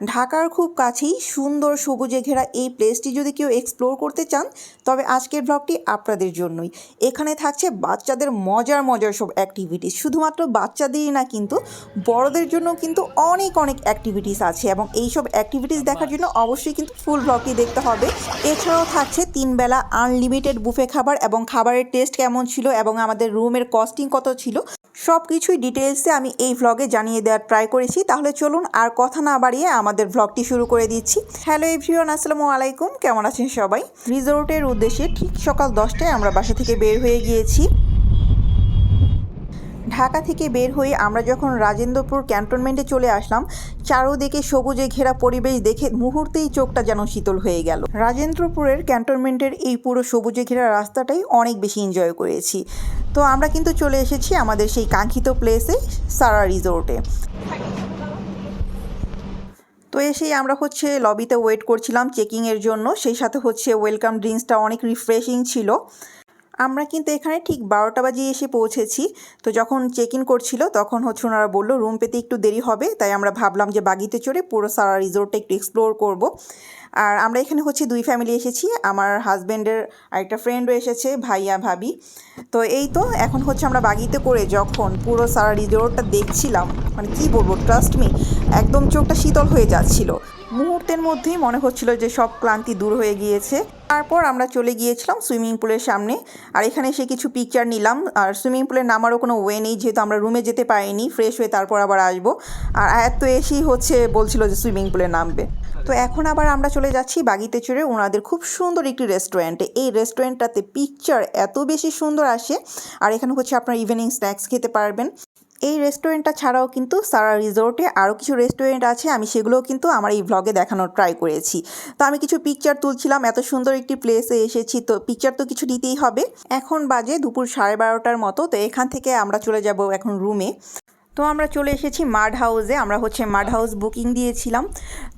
ঢাকার খুব কাছেই সুন্দর সবুজে ঘেরা এই প্লেসটি যদি কেউ এক্সপ্লোর করতে চান, তবে আজকের ব্লগটি আপনাদের জন্যই। এখানে থাকছে বাচ্চাদের মজার মজার সব অ্যাক্টিভিটিস শুধুমাত্র বাচ্চাদেরই না কিন্তু বড়দের জন্য কিন্তু অনেক অনেক অ্যাক্টিভিটিস আছে এবং এই সব অ্যাক্টিভিটিস দেখার জন্য অবশ্যই কিন্তু ফুল ব্লগটি দেখতে হবে। এছাড়াও থাকছে তিন বেলা আনলিমিটেড বুফে খাবার এবং খাবারের টেস্ট কেমন ছিল এবং আমাদের রুমের কস্টিং কত ছিল সব কিছুই ডিটেলসে আমি এই ভ্লগে জানিয়ে দেওয়ার ট্রাই করেছি। তাহলে চলুন আর কথা না বাড়িয়ে আমাদের ভ্লগটি শুরু করে দিচ্ছি। হ্যালো এভরিওয়ান আসসালামু আলাইকুম। কেমন আছেন সবাই? রিসোর্টের উদ্দেশ্যে ঠিক সকাল দশটায় আমরা বাসা থেকে বের হয়ে গিয়েছি। ঢাকা থেকে বের হয়ে আমরা যখন রাজেন্দ্রপুর ক্যান্টনমেন্টে চলে আসলাম, চারোদিকে সবুজে ঘেরা পরিবেশ দেখে মুহূর্তেই চোখটা যেন শীতল হয়ে গেল। রাজেন্দ্রপুরের ক্যান্টনমেন্টের এই পুরো সবুজে ঘেরা রাস্তাটাই অনেক বেশি এনজয় করেছি। তো আমরা কিন্তু চলে এসেছি আমাদের সেই কাঙ্ক্ষিত প্লেসে সারা রিসোর্টে তো এসেই আমরা হচ্ছে লবিতে ওয়েট করছিলাম চেকিংয়ের জন্য। সেই সাথে হচ্ছে ওয়েলকাম ড্রিঙ্কসটা অনেক রিফ্রেশিং ছিল। আমরা কিন্তু এখানে ঠিক বারোটা বাজে এসে পৌঁছেছি। তো যখন চেক ইন করছিল, তখন হচ্ছে ওনারা বলল রুম পেতে একটু দেরি হবে। তাই আমরা ভাবলাম যে বাগিতে চড়ে পুরো সারা রিসোর্টটা একটু এক্সপ্লোর করব। আর আমরা এখানে হচ্ছে দুই ফ্যামিলি এসেছি। আমার হাজব্যান্ডের আরেকটা ফ্রেন্ডও এসেছে, ভাইয়া, ভাবি। তো এই তো, এখন হচ্ছে আমরা বাগিতে করে যখন পুরো সারা রিসোর্টটা দেখছিলাম মানে কি বলব ট্রাস্ট মি একদম চোখটা শীতল হয়ে যাচ্ছিল। মুহূর্তের মধ্যেই মনে হচ্ছিল যে সব ক্লান্তি দূর হয়ে গিয়েছে। তারপর আমরা চলে গিয়েছিলাম সুইমিং পুলের সামনে। আর এখানে এসে কিছু পিকচার নিলাম। আর সুইমিং পুলে নামারও কোনো ওয়ে নেই, যেহেতু আমরা রুমে যেতে পারিনি। ফ্রেশ হয়ে তারপর আবার আসব। আর আয়াত তো এসেই হচ্ছে বলছিল যে সুইমিং পুলে নামবে। তো এখন আবার আমরা চলে যাচ্ছি বাগিতে চড়ে ওনাদের খুব সুন্দর একটি রেস্টুরেন্টে এই রেস্টুরেন্টটাতে পিকচার এত বেশি সুন্দর আসে। আর এখানে হচ্ছে আপনার ইভিনিং স্ন্যাক্স খেতে পারবেন। এই রেস্টুরেন্টটা ছাড়াও কিন্তু সারা রিসোর্টে আরও কিছু রেস্টুরেন্ট আছে, আমি সেগুলোও কিন্তু আমার এই ব্লগে দেখানোর ট্রাই করেছি। তো আমি কিছু পিকচার তুলছিলাম, এত সুন্দর একটি প্লেসে এসেছি, তো পিকচার তো কিছু নিতেই হবে। এখন বাজে দুপুর সাড়ে বারোটার মতো, তো এখান থেকে আমরা চলে যাব এখন রুমে তো আমরা চলে এসেছি মাড হাউসে, আমরা হচ্ছে মাড হাউস বুকিং দিয়েছিলাম।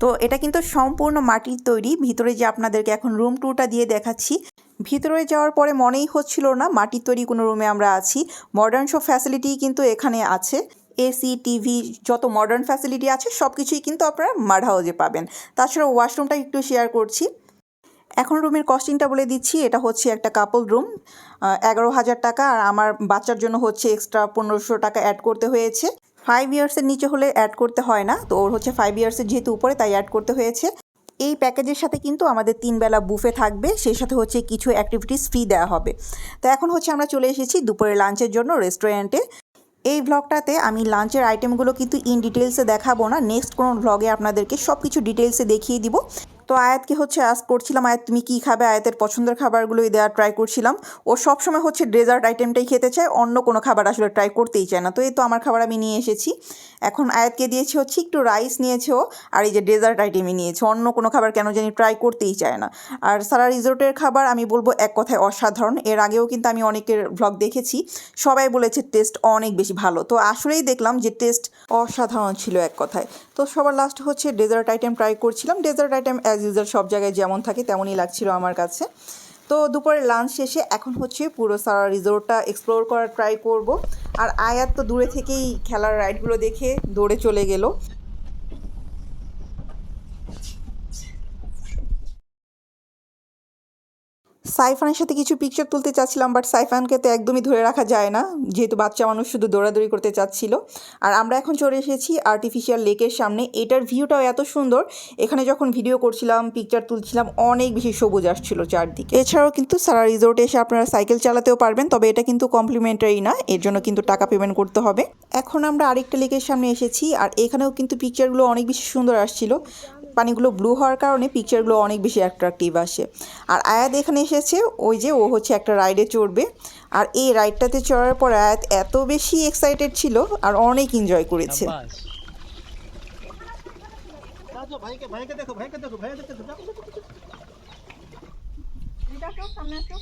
তো এটা কিন্তু সম্পূর্ণ মাটির তৈরি, ভিতরে যে আপনাদেরকে এখন রুম ট্যুরটা দিয়ে দেখাচ্ছি। ভিতরে যাওয়ার পরে মনেই হচ্ছিল না, মাটির তৈরি কোনো রুমে আমরা আছি। মডার্ন সব ফ্যাসিলিটি কিন্তু এখানে আছে। এসি টিভি যত মডার্ন ফ্যাসিলিটি আছে সব কিছুই কিন্তু আপনারা মাড হাউসে পাবেন। তাছাড়া ওয়াশরুমটা একটু শেয়ার করছি। এখন রুমের কস্টিংটা বলে দিচ্ছি, এটা হচ্ছে একটা কাপল রুম এগারো হাজার টাকা আর আমার বাচ্চার জন্য হচ্ছে এক্সট্রা পনেরোশো টাকা অ্যাড করতে হয়েছে। ফাইভ ইয়ার্সের নিচে হলে অ্যাড করতে হয় না, তো ওর হচ্ছে ফাইভ ইয়ার্সের যেহেতু উপরে তাই অ্যাড করতে হয়েছে। এই প্যাকেজের সাথে কিন্তু আমাদের তিন বেলা বুফে থাকবে, সেই সাথে হচ্ছে কিছু অ্যাক্টিভিটিস ফ্রি দেওয়া হবে। তো এখন হচ্ছে আমরা চলে এসেছি দুপুরে লাঞ্চের জন্য রেস্টুরেন্টে এই ভ্লগটাতে আমি লাঞ্চের আইটেমগুলো কিন্তু ইন ডিটেলসে দেখাবো না নেক্সট কোনো ভ্লগে আপনাদেরকে সব কিছু ডিটেলসে দেখিয়ে দিব। তো আয়াতকে হচ্ছে, আজ করছিলাম আয়াত, তুমি কী খাবে? আয়াতের পছন্দের খাবারগুলোই দেওয়ার ট্রাই করছিলাম। ও সবসময় হচ্ছে ডেজার্ট আইটেমটাই খেতে চায়, অন্য কোনো খাবার আসলে ট্রাই করতেই চায় না। তো এই তো আমার খাবার আমি নিয়ে এসেছি। এখন আয়াতকে দিয়েছি হচ্ছে, একটু রাইস নিয়েছে ও, আর এই যে ডেজার্ট আইটেমই নিয়েছে। অন্য কোনো খাবার কেন জানি ট্রাই করতেই চায় না। আর সারা রিসোর্টের খাবার আমি বলব এক কথায় অসাধারণ। এর আগেও কিন্তু আমি অনেকের ভ্লগ দেখেছি। সবাই বলেছে টেস্ট অনেক বেশি ভালো। তো আসলেই দেখলাম যে টেস্ট অসাধারণ ছিল এক কথায়। তো সবার লাস্ট হচ্ছে ডেজার্ট আইটেম ট্রাই করছিলাম। ডেজার্ট আইটেম অ্যাজ ইউজাল সব জায়গায় যেমন থাকে, তেমনই লাগছিল আমার কাছে। তো দুপুরে লাঞ্চ শেষে এখন হচ্ছে পুরো সারা রিসোর্টটা এক্সপ্লোর করার ট্রাই করব। আর আয়াত তো দূরে থেকেই খেলার রাইডগুলো দেখে দৌড়ে চলে গেল। সাইফানের সাথে কিছু পিকচার তুলতে চাচ্ছিলাম বাট সাইফানকে তো একদমই ধরে রাখা যায় না। যেহেতু বাচ্চা মানুষ শুধু দৌড়াদৌড়ি করতে চাচ্ছিল। আর আমরা এখন চলে এসেছি আর্টিফিশিয়াল লেকের সামনে। এটার ভিউটাও এত সুন্দর। এখানে যখন ভিডিও করছিলাম পিকচার তুলছিলাম, অনেক বেশি সবুজ আসছিল চারদিকে। এছাড়াও কিন্তু সারা রিসোর্টে এসে আপনারা সাইকেল চালাতেও পারবেন, তবে এটা কিন্তু কমপ্লিমেন্টারি না। এর জন্য কিন্তু টাকা পেমেন্ট করতে হবে। এখন আমরা আরেকটা লেকের সামনে এসেছি, আর এখানেও কিন্তু পিকচারগুলো অনেক বেশি সুন্দর আসছিল। পানিগুলো ব্লু হওয়ার কারণে পিকচারগুলো অনেক বেশি অ্যাট্রাকটিভ আসে। আর আয়াত এখানে এসেছে ওই যে ও হচ্ছে একটা রাইডে চড়বে। আর এই রাইডটাতে চড়ার পর আয়াত এত বেশি এক্সাইটেড ছিল আর অনেক এনজয় করেছে। ভাইকে ভাইকে দেখো ভাইকে দেখো ভাইকে দেখো যাও, যাও।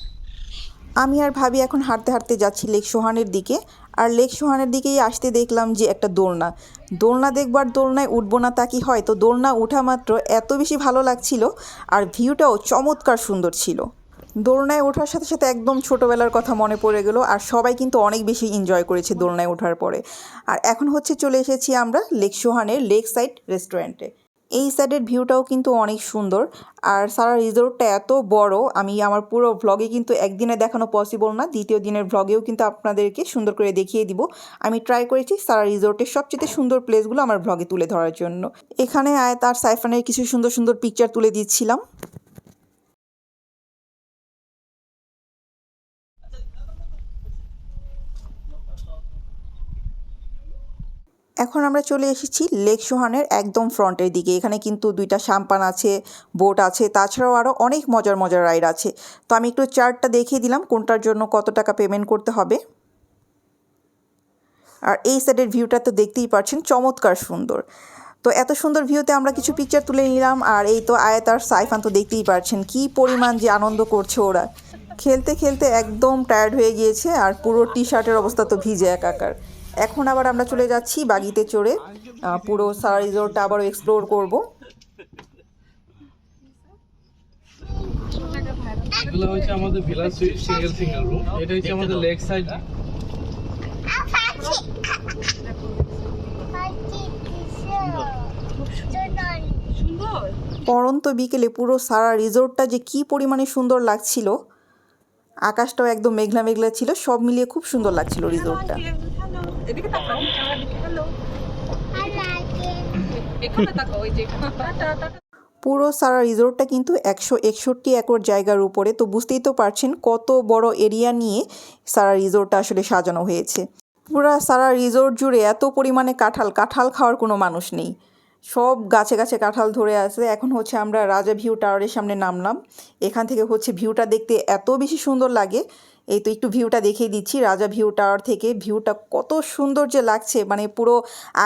আমি আর ভাবি এখন হাঁটতে হাঁটতে যাচ্ছি লেক সোহানের দিকে। আর লেক সোহানের দিকেই আসতে দেখলাম যে একটা দোলনা। দোলনা দেখবার দোলনায় উঠবো না তা কি হয়? তো দোলনা ওঠা মাত্র এত বেশি ভালো লাগছিল আর ভিউটাও চমৎকার সুন্দর ছিল। দোলনায় ওঠার সাথে সাথে একদম ছোটোবেলার কথা মনে পড়ে গেল আর সবাই কিন্তু অনেক বেশি এনজয় করেছে দোলনায় ওঠার পরে। আর এখন হচ্ছে চলে এসেছি আমরা লেক সোহানের লেক সাইড রেস্টুরেন্টে। এই সাইডের ভিউটাও কিন্তু অনেক সুন্দর। আর সারা রিসোর্টটা এত বড়, আমি আমার পুরো ভ্লগে কিন্তু একদিনে দেখানো পসিবল না, দ্বিতীয় দিনের ভ্লগেও কিন্তু আপনাদেরকে সুন্দর করে দেখিয়ে দিব। আমি ট্রাই করেছি সারা রিসোর্টের সবচেয়ে সুন্দর প্লেসগুলো আমার ভ্লগে তুলে ধরার জন্য। এখানে আয় তার সাইফানের কিছু সুন্দর সুন্দর পিকচার তুলে দিচ্ছিলাম। এখন আমরা চলে এসেছি লেক সোহানের একদম ফ্রন্টের দিকে। এখানে কিন্তু দুইটা সাম্পান আছে বোট আছে, তাছাড়াও আরও অনেক মজার মজার রাইড আছে। তো আমি একটু চার্টটা দেখিয়ে দিলাম কোনটার জন্য কত টাকা পেমেন্ট করতে হবে। আর এই সাইডের ভিউটা তো দেখতেই পাচ্ছেন চমৎকার সুন্দর। তো এত সুন্দর ভিউতে আমরা কিছু পিকচার তুলে নিলাম, আর এই তো আয়াত আর সাইফান তো দেখতেই পাচ্ছেন কি পরিমাণ যে আনন্দ করছে ওরা। খেলতে খেলতে একদম টায়ার্ড হয়ে গিয়েছে, আর পুরো টি শার্টের অবস্থা তো ভিজে একাকার। এখন আবার আমরা চলে যাচ্ছি বাগিতে চড়ে। পুরো সারা রিসোর্টটা আবারও এক্সপ্লোর করব। এগুলো হচ্ছে আমাদের villa suite single single room এটা হচ্ছে আমাদের লেগ সাইড পরন্ত বিকেলে পুরো সারা রিসোর্টটা যে কি পরিমাণে সুন্দর লাগছিল আকাশটাও একদম মেঘলা মেঘলা ছিল সব মিলিয়ে খুব সুন্দর লাগছিল রিসোর্টটা এদিকে তাকাও। হ্যালো পুরো সারা রিসোর্টটা কিন্তু একশো একষট্টি একর জায়গার উপরে, তো বুঝতেই তো পারছেন কত বড় এরিয়া নিয়ে সারা রিসোর্টটা আসলে সাজানো হয়েছে। পুরা সারা রিসোর্ট জুড়ে এত পরিমাণে কাঁঠাল কাঁঠাল খাওয়ার কোনো মানুষ নেই। সব গাছে গাছে কাঁঠাল ধরে আছে। এখন হচ্ছে আমরা রাজা ভিউ টাওয়ারের সামনে নামলাম। এখান থেকে হচ্ছে ভিউটা দেখতে এত বেশি সুন্দর লাগে এই তো একটু ভিউটা দেখিয়ে দিচ্ছি। রাজা ভিউ টাওয়ার থেকে ভিউটা কত সুন্দর যে লাগছে। মানে পুরো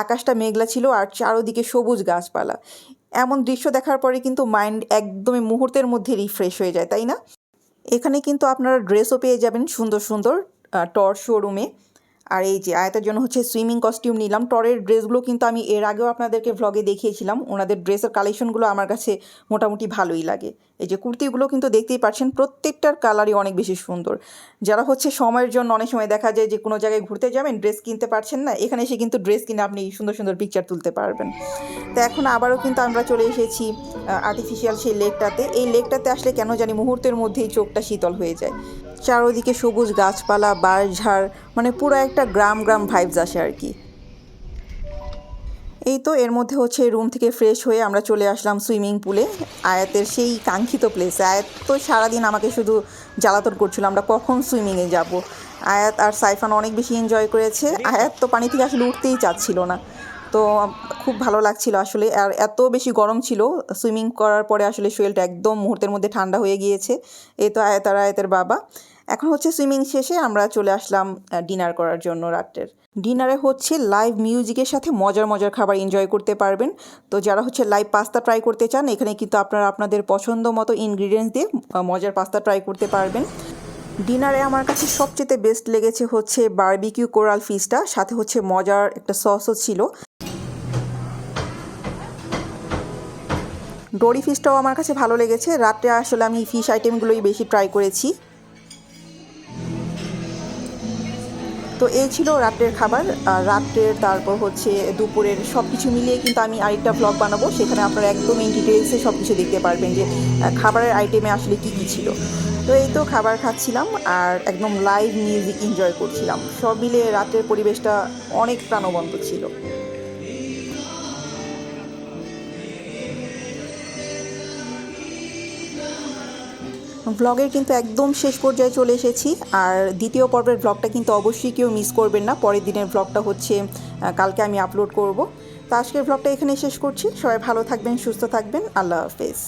আকাশটা মেঘলা ছিল আর চারোদিকে সবুজ গাছপালা। এমন দৃশ্য দেখার পরে কিন্তু মাইন্ড একদমই মুহূর্তের মধ্যে রিফ্রেশ হয়ে যায়, তাই না? এখানে কিন্তু আপনারা ড্রেসও পেয়ে যাবেন সুন্দর সুন্দর টর্চ টর শোরুমে আর এই যে আয়াতের জন্য হচ্ছে সুইমিং কস্টিউম নিলাম। টরের ড্রেসগুলো কিন্তু আমি এর আগেও আপনাদেরকে ভ্লগে দেখিয়েছিলাম। ওনাদের ড্রেসের কালেকশনগুলো আমার কাছে মোটামুটি ভালোই লাগে। এই যে কুর্তিগুলো কিন্তু দেখতেই পাচ্ছেন, প্রত্যেকটার কালারই অনেক বেশি সুন্দর। যারা হচ্ছে সময়ের জন্য অনেক সময় দেখা যায় যে কোনো জায়গায় ঘুরতে যাবেন, ড্রেস কিনতে পারছেন না, এখানে এসে কিন্তু ড্রেস কিনে আপনি সুন্দর সুন্দর পিকচার তুলতে পারবেন। তো এখন আবারও কিন্তু আমরা চলে এসেছি আর্টিফিশিয়াল সেই লেকটাতে। এই লেকটাতে আসলে কেন জানি মুহূর্তের মধ্যেই চোখটা শীতল হয়ে যায়। চারোদিকে সবুজ গাছপালা, বাঁশঝাড় মানে পুরো একটা গ্রাম গ্রাম ভাইবস আসে আর কি। এই তো এর মধ্যে হচ্ছে রুম থেকে ফ্রেশ হয়ে আমরা চলে আসলাম সুইমিং পুলে আয়াতের সেই কাঙ্ক্ষিত প্লেসে আয়াত তো সারাদিন আমাকে শুধু জ্বালাতন করছিল, আমরা কখন সুইমিংয়ে যাব? আয়াত আর সাইফান অনেক বেশি এনজয় করেছে। আয়াত তো পানি থেকে আসলে উঠতেই চাচ্ছিল না। তো খুব ভালো লাগছিল আসলে। আর এত বেশি গরম ছিল, সুইমিং করার পরে আসলে শরীরটা একদম মুহূর্তের মধ্যে ঠান্ডা হয়ে গিয়েছে। এ তো আয়তার আয়াতের বাবা। এখন হচ্ছে সুইমিং শেষে আমরা চলে আসলাম ডিনার করার জন্য রাত্রের। ডিনারে হচ্ছে লাইভ মিউজিকের সাথে মজার মজার খাবার এনজয় করতে পারবেন। তো যারা হচ্ছে লাইভ পাস্তা ট্রাই করতে চান, এখানে কিন্তু আপনারা আপনাদের পছন্দ মতো ইনগ্রিডিয়েন্টস দিয়ে মজার পাস্তা ট্রাই করতে পারবেন। ডিনারে আমার কাছে সবচেয়ে বেস্ট লেগেছে হচ্ছে বারবিকিউ কোরাল ফিশটা সাথে হচ্ছে মজার একটা সসও ছিল। ডোরি ফিশটাও আমার কাছে ভালো লেগেছে। রাত্রে আসলে আমি ফিশ আইটেমগুলোই বেশি ট্রাই করেছি। তো এই ছিল রাত্রের খাবার। আর রাত্রের তারপর হচ্ছে দুপুরের সব কিছু মিলিয়ে কিন্তু আমি আরেকটা ব্লগ বানাবো। সেখানে আপনারা একদম ইন ডিটেলসে সব কিছু দেখতে পারবেন যে খাবারের আইটেমে আসলে কী কী ছিল। তো এই তো খাবার খাচ্ছিলাম আর একদম লাইভ মিউজিক এনজয় করছিলাম। সব মিলিয়ে রাতের পরিবেশটা অনেক প্রাণবন্ত ছিল। ভ্লগের কিন্তু একদম শেষ পর্যায়ে চলে এসেছি। আর দ্বিতীয় পর্বের ব্লগটা কিন্তু অবশ্যই কেউ মিস করবেন না। পরের দিনের ব্লগটা হচ্ছে কালকে আমি আপলোড করব। তো আজকের ব্লগটা এখানে শেষ করছি। সবাই ভালো থাকবেন, সুস্থ থাকবেন। আল্লাহ হাফেজ।